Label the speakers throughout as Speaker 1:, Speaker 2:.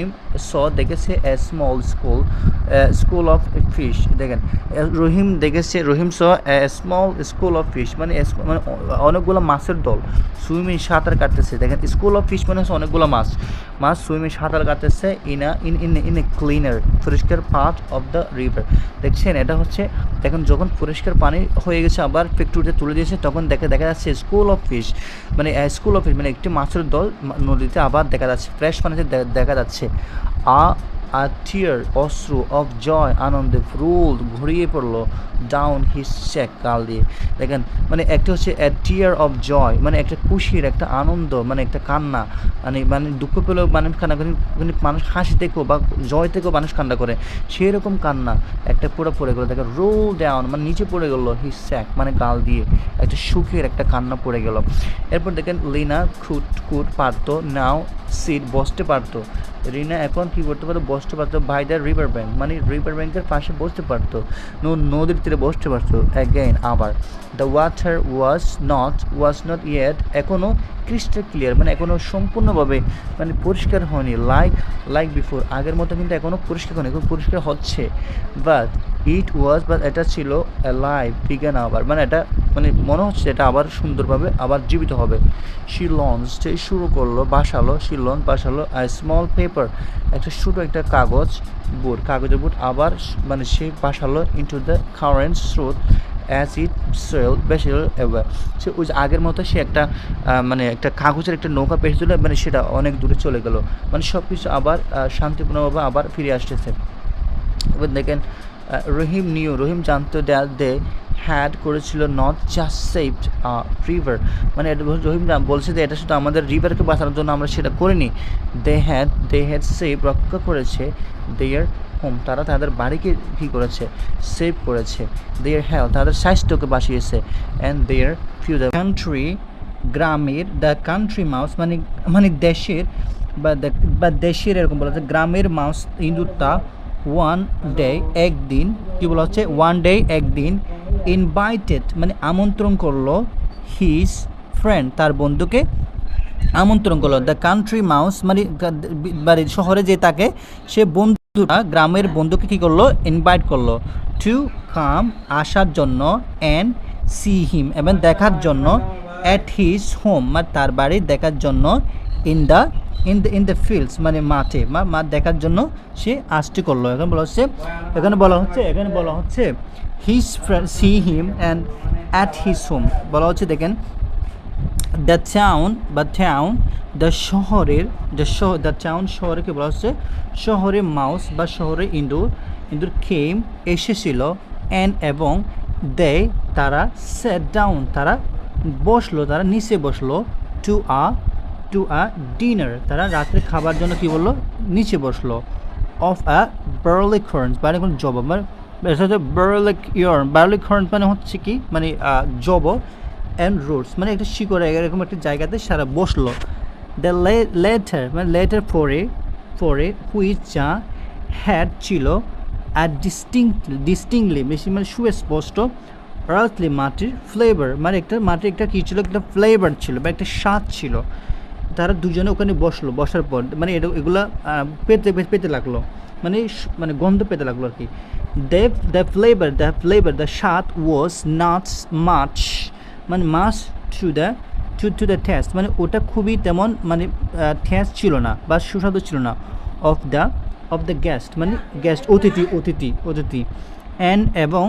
Speaker 1: রহিম saw দেখেছে a small school school of fish দেখেন। রহিম দেখেছে, Rahim saw small school of fish মানে মানে অনেকগুলো মাছের দল, সুইমিং সাঁতার কাটতেছে। দেখেন স্কুল অফ ফিশ মানে হচ্ছে অনেকগুলো মাছ। মাছ সুইমিং সাঁতার কাটতেছে in in in in a cleaner পরিষ্কার পার্ট অফ দ্য রিভার দেখছেন, এটা হচ্ছে, দেখেন, যখন পরিষ্কার পানি হয়ে গেছে, আবার ফ্যাক্টরিতে তুলে দিয়েছে, তখন দেখে, দেখা যাচ্ছে স্কুল অফ ফিশ মানে স্কুল অফ ফিশ মানে একটি মাছের দল নদীতে আবার দেখা যাচ্ছে ফ্রেশ পানিতে দেখা যাচ্ছে। আ আ টিয়ার অশ্রু অফ জয় আনন্দে রুল ঘুরিয়ে পড়ল ডাউন হিস চেক কাল দিয়ে। দেখেন মানে একটা হচ্ছে এ টিয়ার অফ জয় মানে একটা খুশির, একটা আনন্দ মানে একটা কান্না। মানে মানে দুঃখ পেলেও মানুষ কান্না করে মানুষ হাসি থেকেও বা জয় থেকেও মানুষ কান্না করে। সেই রকম কান্না একটা পুরো পড়ে গেলো। দেখেন রোল ডাউন মানে নিচে পড়ে গেলো হিস স্যাক মানে গাল দিয়ে। একটা সুখের একটা কান্না পড়ে গেল। এরপর দেখেন, লিনা খুট কুট পারতো নাও সিট বসতে পারতো। রিনা এখন কি করতে পারতো? বসতে পারতো বাই দ্য রিভার ব্যাঙ্ক মানে রিভার ব্যাঙ্কের পাশে বসতে পারতো। নদীর তীরে বসতে পারতো। অ্যাগেইন আবার। The water was not was not yet এখনও ক্রিস্টাল ক্লিয়ার মানে এখনও সম্পূর্ণভাবে মানে পরিষ্কার হয়নি। লাইক লাইক বিফোর আগের মতো কিন্তু এখনও পরিষ্কার হয়নি, এখন পরিষ্কার হচ্ছে। বাট ইট ওয়াজ বা এটা ছিল লাইভ বিজ্ঞান আবার। মানে এটা মানে মনে হচ্ছে এটা আবার সুন্দরভাবে আবার জীবিত হবে। শি লঞ্চ শুরু করল, বাসালো শি লঞ্চ বাসালো স্মল পেপার একটা ছোটো একটা কাগজ বুট কাগজের বুট আবার মানে সে বাসালো ইন্টু দ্য কারেন্ট স্রোত অ্যাজ ইট সেল এভার সে ওই যে আগের মতো সে একটা মানে একটা কাগজের একটা নৌকা পেয়েছিল মানে সেটা অনেক দূরে চলে গেল। মানে সব কিছু আবার শান্তিপূর্ণভাবে আবার ফিরে আসতেছে। এবার দেখেন রহিম নিউ, রহিম জানতো দে হ্যাড করেছিল নট জাস্ট সেভড রিভার মানে রহিম বলছে যে এটা শুধু আমাদের রিভারকে বাঁচানোর জন্য আমরা সেটা করিনি। They had they had save রক্ষা করেছে দেয়ার হোম তারা তাদের বাড়িকে কী করেছে? সেভ করেছে দেয়ার হেলথ তাদের স্বাস্থ্যকে বাঁচিয়েছে। And their few the country গ্রামের দ্য কান্ট্রি মাউস মানে মানে দেশের, বা বা দেশের এরকম বলা যায়, গ্রামের মাউস ইঁদুরটা ওয়ান ডে একদিন, কী বলা হচ্ছে? ওয়ান ডে একদিন ইনভাইটেড মানে আমন্ত্রণ করল হিজ ফ্রেন্ড তার বন্ধুকে আমন্ত্রণ করল। দ্য কান্ট্রি মাউস মানে বাড়ির শহরে যে তাকে, সে বন্ধুটা, গ্রামের বন্ধুকে কী করল? ইনভাইট করল টু কাম আসার জন্য অ্যান্ড সি হিম এবং দেখার জন্য অ্যাট হিজ হোম মানে তার বাড়ি দেখার জন্য in the in the in the fields মানে মাঠে মাঠ দেখার জন্য সে আসতে করল। এখানে বলা হচ্ছে, এখানে বলা হচ্ছে, এখানে বলা হচ্ছে his friend see him and at his home বলা হচ্ছে, দেখেন দ্য টাউন বা টাউন দ্য শহরের দ্য শহর দ্য টাউন শহরকে বলা হচ্ছে? শহরে মাউস বা শহরে ইন্দুর ইন্দুর খেম এসেছিল অ্যান্ড এবং দে তারা সেট ডাউন তারা বসল, তারা নিচে বসল to a to a dinner তারা রাত্রে খাবার জন্য কি বলল? নিচে বসল। অফ আ বার্লিক হর্নস মানে কোন জব। মানে হচ্ছে বার্লিক ইয়র্ন। বার্লিক হর্ন মানে হচ্ছে কি? মানে জব অ্যান্ড রুটস মানে একটা শিকড়, এরকম একটা জায়গাতে সারা বসল। দ্য লেটার মানে লেটার পরে পরে হুইচ যা হ্যাড ছিল আর ডিস্টিংক্ট ডিস্টিংলি বেশি মানে সুস্পষ্ট আর্থলি মাটির ফ্লেভার মানে একটা মাটির একটা কী ছিল? একটা ফ্লেভার ছিল বা একটা স্বাদ ছিল। তারা দুজনে ওখানে বসল, বসার পর মানে এটা, এগুলা পেতে পেতে লাগল। মানে মানে গন্ধ পেতে লাগল আর কি। They the flavour the flavour the স্বাদ ওয়াজ নট মাছ মানে মাছ to the to to the taste মানে ওটা খুবই তেমন মানে টেস্ট ছিল না বা সুস্বাদু ছিল না of the of the guest মানে গেস্ট অতিথি অতিথি অতিথি। অ্যান্ড এবং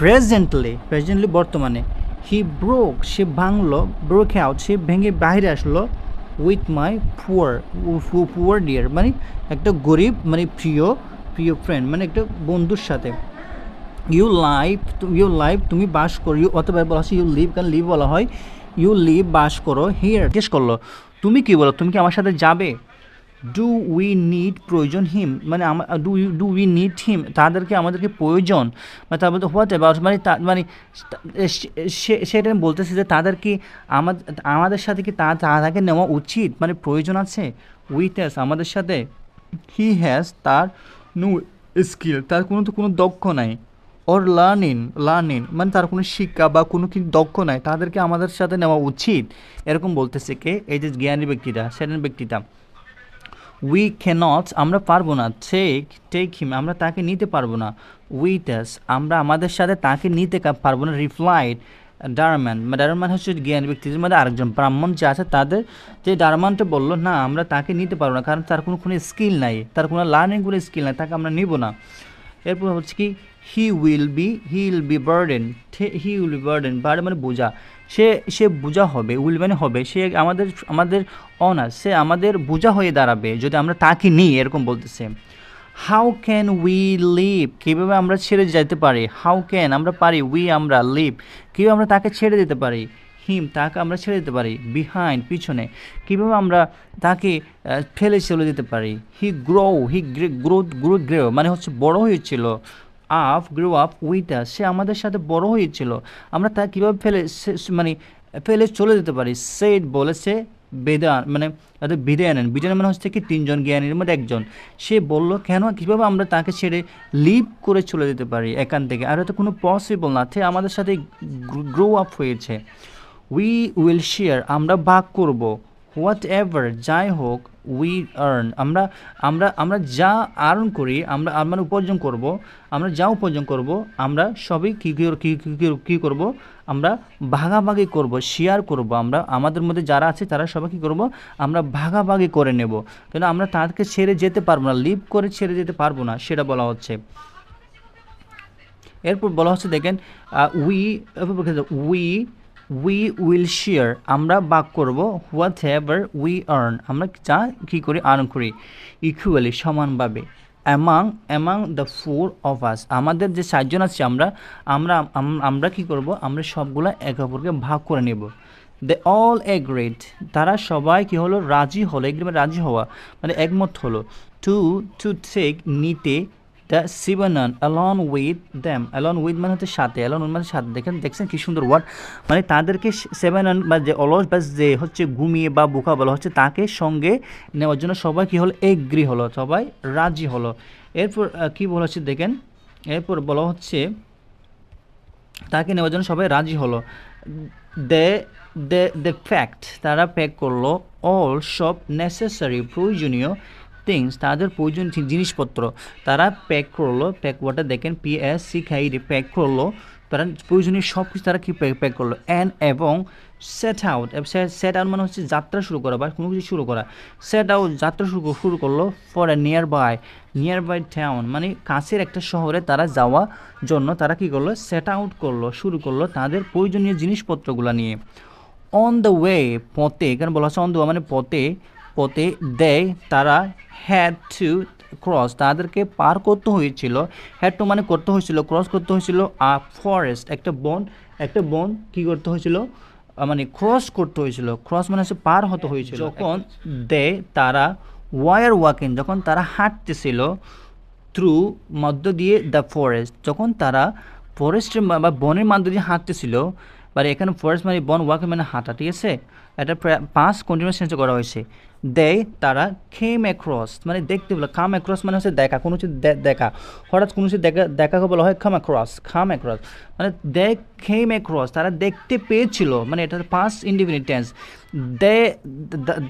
Speaker 1: প্রেজেন্টলি প্রেজেন্টলি বর্তমানে হি ব্রোক সে ভাঙলো ব্রোক আউট সে ভেঙে বাইরে আসলো with my poor poor dear মানে একটা গরিব মানে প্রিয় প্রিয় ফ্রেন্ড মানে একটা বন্ধুর সাথে। ইউ লাইফ ইউ লাইফ তুমি বাস করো ইউ অথবা বলা হচ্ছে ইউ লিভ কারণ লিভ বলা হয় ইউ লিভ বাস করো হিয়ার জিজ্ঞেস করল, তুমি কি বলো, তুমি কি আমার সাথে যাবে? ডু উই নিড প্রয়োজন হিম মানে do do we need him তাদেরকে আমাদেরকে প্রয়োজন। মানে তারপর হোয়াট অ্যাবাউট মানে মানে সেটা বলতেছে যে তাদের কি আমাদের আমাদের সাথে কি তা তাদেরকে নেওয়া উচিত? মানে প্রয়োজন আছে? উইথ এস আমাদের সাথে। হি হ্যাজ তার নো স্কিল তার কোনো তো কোনো দক্ষ নাই। ওর লার্নিং লার্নিং মানে তার কোনো শিক্ষা বা কোনো কিছু দক্ষ নাই। তাদেরকে আমাদের সাথে নেওয়া উচিত। এরকম বলতেছে কে? এই যে জ্ঞানী ব্যক্তিটা সেটেন ব্যক্তিটা। উই ক্যানট আমরা পারব না। টেক টেক হিম আমরা তাকে নিতে পারব না। উইথ আস আমরা আমাদের সাথে তাকে নিতে পারব না। রিপ্লাইড ডারম্যান ডারম্যান হচ্ছে জ্ঞান ব্যক্তিদের মধ্যে আরেকজন। ব্রাহ্মণ যে আছে, তাদের যে ডারমানটা বলল, না, আমরা তাকে নিতে পারব না, কারণ তার কোনো কোনো স্কিল নাই। তার কোনো লার্নিং কোনো স্কিল নাই, তাকে আমরা নিব না। এরপর হচ্ছে কি he will be he will be burden he will be burden burden মানে বোঝা। সে সে বোঝা হবে উইল মানে হবে, সে আমাদের আমাদের অনার্স সে আমাদের বোঝা হয়ে দাঁড়াবে যদি আমরা তাকে নিই, এরকম বলতেছে। হাউ ক্যান উই লিভ কীভাবে আমরা ছেড়ে যেতে পারি? হাউ ক্যান আমরা পারি? উই আমরা লিভ কীভাবে আমরা তাকে ছেড়ে দিতে পারি? হিম তাকে আমরা ছেড়ে দিতে পারি। বিহাইন্ড পিছনে। কীভাবে আমরা তাকে ফেলে চলে দিতে পারি? He grow he grew grow grow মানে হচ্ছে বড় হয়েছিল। Up grow up with us সে আমাদের সাথে বড় হয়েছিল। আমরা তা কীভাবে ফেলে মানে ফেলে চলে যেতে পারি? সেট বলেছে বেদান মানে তাদের বিদায়নেন বিদায়ন মানে হচ্ছে কি তিনজন জ্ঞানীর মধ্যে একজন। সে বলল, কেন, কীভাবে আমরা তাকে ছেড়ে লিভ করে চলে যেতে পারি এখান থেকে? আর এটা কোনো পসিবল না। সে আমাদের সাথে গ্রো আপ হয়েছে। উই উইল শেয়ার আমরা ভাগ করব। হোয়াট এভার যাই হোক উই আর্ন আমরা আমরা আমরা যা আর্ন করি, আমরা আমরা উপার্জন করব, আমরা যা উপার্জন করব, আমরা সবই কী, কী- করব? আমরা ভাগাভাগি করব শেয়ার করব, আমরা, আমাদের মধ্যে যারা আছে তারা সবাই কী করব? আমরা ভাগাভাগি করে নেব। কিন্তু আমরা তাদেরকে ছেড়ে যেতে পারব না লিভ করে ছেড়ে যেতে পারব না, সেটা বলা হচ্ছে। এরপর বলা হচ্ছে, দেখেন we we we will share আমরা বাক করব হোয়াট এভার উই আর্ন আমরা যা কী করি আর্ন করি ইকুয়ালি সমানভাবে among among the four of us আমাদের যে চারজন আছে আমরা আমরা আমরা কি করব, আমরা সবগুলা একে অপরকে ভাগ করে নেব। দে অল এগ্রেড তারা সবাই কি হলো, রাজি হলো এগ্রি মানে রাজি হওয়া মানে একমত হলো। টু টু টেক নিতে the সিবানন along with them along with মানে হচ্ছে সাথে অ্যালন মানে সাথে। দেখেন, দেখছেন কি সুন্দর ওয়ার্ড মানে তাদেরকে সেভেন বা যে অলস বা যে হচ্ছে ঘুমিয়ে বা বোকা বলা হচ্ছে, তাকে সঙ্গে নেওয়ার জন্য সবাই কী হলো? এগ্রি হলো, সবাই রাজি হলো। এরপর কি বলা হচ্ছে দেখেন? এরপর বলা হচ্ছে, তাকে নেওয়ার জন্য সবাই রাজি হলো। দে দে দ্য ফ্যাক্ট তারা প্যাক করল অল সব নেসেসারি প্রয়োজনীয় থিংস তাদের প্রয়োজন জিনিসপত্র। তারা প্যাক করল প্যাক ওয়াটার দেখেন পি এস সি খাই প্যাক করল। তারা প্রয়োজনীয় সব কিছু তারা কি প্যাক করল? অ্যান্ড এবং সেট আউট সেট আউট মানে হচ্ছে যাত্রা শুরু করা বা কোনো কিছু শুরু করা। সেট আউট যাত্রা শুরু শুরু করল for a nearby nearby town মানে কাছের একটা শহরে তারা যাওয়া জন্য তারা কি করল? সেট আউট করল, শুরু করল তাদের প্রয়োজনীয় জিনিসপত্রগুলো নিয়ে। অন দ্য ওয়ে পথে, এখানে বলা হচ্ছে অন দ্য মানে পথে পথে দেয় তারা হ্যাড টু ক্রস তাদেরকে পার করতে হয়েছিল। হ্যাড টু মানে করতে হয়েছিল ক্রস করতে হয়েছিল। আ ফরেস্ট একটা বন একটা বন কি করতে হয়েছিল? মানে ক্রস করতে হয়েছিল। ক্রস মানে হচ্ছে পার হতে হয়েছিল। যখন দে তারা ওয়ার ওয়াকিং যখন তারা হাঁটতেছিল থ্রু মধ্য দিয়ে দ্য ফরেস্ট যখন তারা ফরেস্টের বা বনের মধ্য দিয়ে হাঁটতেছিল বা এখানে ফরেস্ট মানে বন ওয়াক মানে হাঁটা ঠিক আছে? এটা প্রায় পাঁচ কন্টিনিউয়াস সেন্সে করা হয়েছে। দে তারা খেম অ্যাক্রস মানে দেখতে বলে খাম অ্যাক্রস মানে হচ্ছে দেখা, কোনো কিছু দেখা। হঠাৎ কোনো কিছু দেখা দেখাকে বলা হয় খাম অ্যাক্রস খাম অ্যাক্রস মানে দে খেম অ্যাক্রস তারা দেখতে পেয়েছিল। মানে এটা পাঁচ independent tense they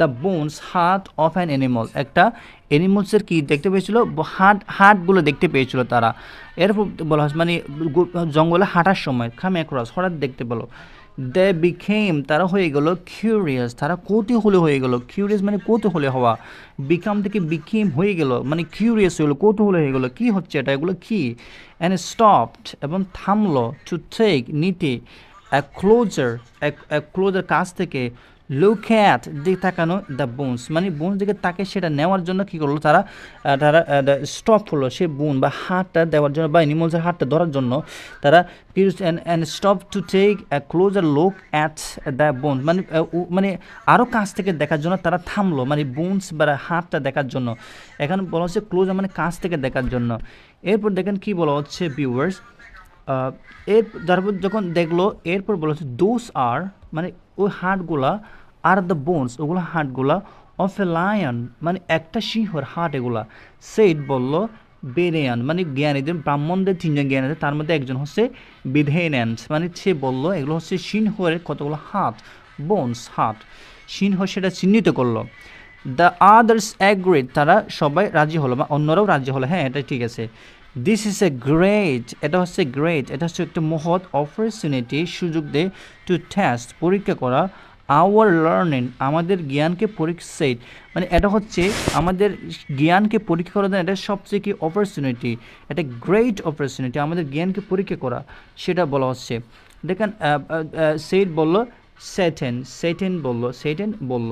Speaker 1: the bones heart of an animal একটা অ্যানিমালসের কি দেখতে পেয়েছিল? হার্ট হার্টগুলো দেখতে পেয়েছিল তারা। এরপর বলা হয় মানে জঙ্গলে হাঁটার সময় খাম অ্যাক্রস হঠাৎ দেখতে পেল। দে বিকেম তারা হয়ে গেল কিউরিয়াস তারা কৌতূহলী হয়ে গেল। কিউরিয়াস মানে কৌতূহলী হওয়া। বিকাম থেকে বিকেম হয়ে গেল মানে কিউরিয়াস হয়ে গেলো, কৌতূহলে হয়ে গেলো, কী হচ্ছে এটা, এগুলো কী? অ্যান্ড স্টপড এবং থামলো টু টেক নিতে। ক্লোজার ক্লোজার কাছ থেকে লুক অ্যাট দিকে তাকানো দ্য বোনস মানে বোনস দিকে তাকে সেটা নেওয়ার জন্য কী করল? তারা তারা স্টপ হলো সে বোন বা হাতটা দেওয়ার জন্য বা অ্যানিমালসের হাতটা ধরার জন্য। তারা paused and stop to take a closer look at the bones মানে মানে আরও কাছ থেকে দেখার জন্য তারা থামলো মানে বোনস বা হাতটা দেখার জন্য। এখানে বলা হচ্ছে ক্লোজার মানে কাছ থেকে দেখার জন্য। এরপর দেখেন কি বলা হচ্ছে ভিউয়ার্স এর, তারপর যখন দেখল, এরপর বলা হচ্ছে দোস আর মানে ওই হাড়গুলা আর দ্য বোনস ওগুলো হাড়গুলা অফ এ লায়ন মানে একটা সিংহর হাট এগুলা। সেইট বলল, বেরেয়ান মানে জ্ঞানীদের ব্রাহ্মণদের তিনজন জ্ঞানী আছে, তার মধ্যে একজন হচ্ছে বিধেন্যান্স মানে সে বলল, এগুলো হচ্ছে সিংহের কতগুলো হাত? বোনস হাত। সিংহ সেটা চিহ্নিত করল। দ্য আদার্স অ্যাগ্রিড তারা সবাই রাজি হলো, বা অন্যরাও রাজি হলো। হ্যাঁ এটা ঠিক আছে। দিস ইজ এ গ্রেট এটা হচ্ছে গ্রেট এটা হচ্ছে একটা মহৎ অপরচুনিটি সুযোগ দেয় টু টেস্ট পরীক্ষা করা। আওয়ার লার্নিং আমাদের জ্ঞানকে পরীক্ষা মানে এটা হচ্ছে আমাদের জ্ঞানকে পরীক্ষা করার জন্য এটা সবচেয়ে কি অপরচুনিটি এটা গ্রেট অপরচুনিটি আমাদের জ্ঞানকে পরীক্ষা করা, সেটা বলা হচ্ছে। দেখেন সেইট বলল সেটেন সেটেন বলল সেটেন বলল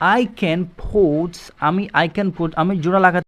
Speaker 1: আই ক্যান পোট আমি আই ক্যান পোট আমি জোড়া লাগাতে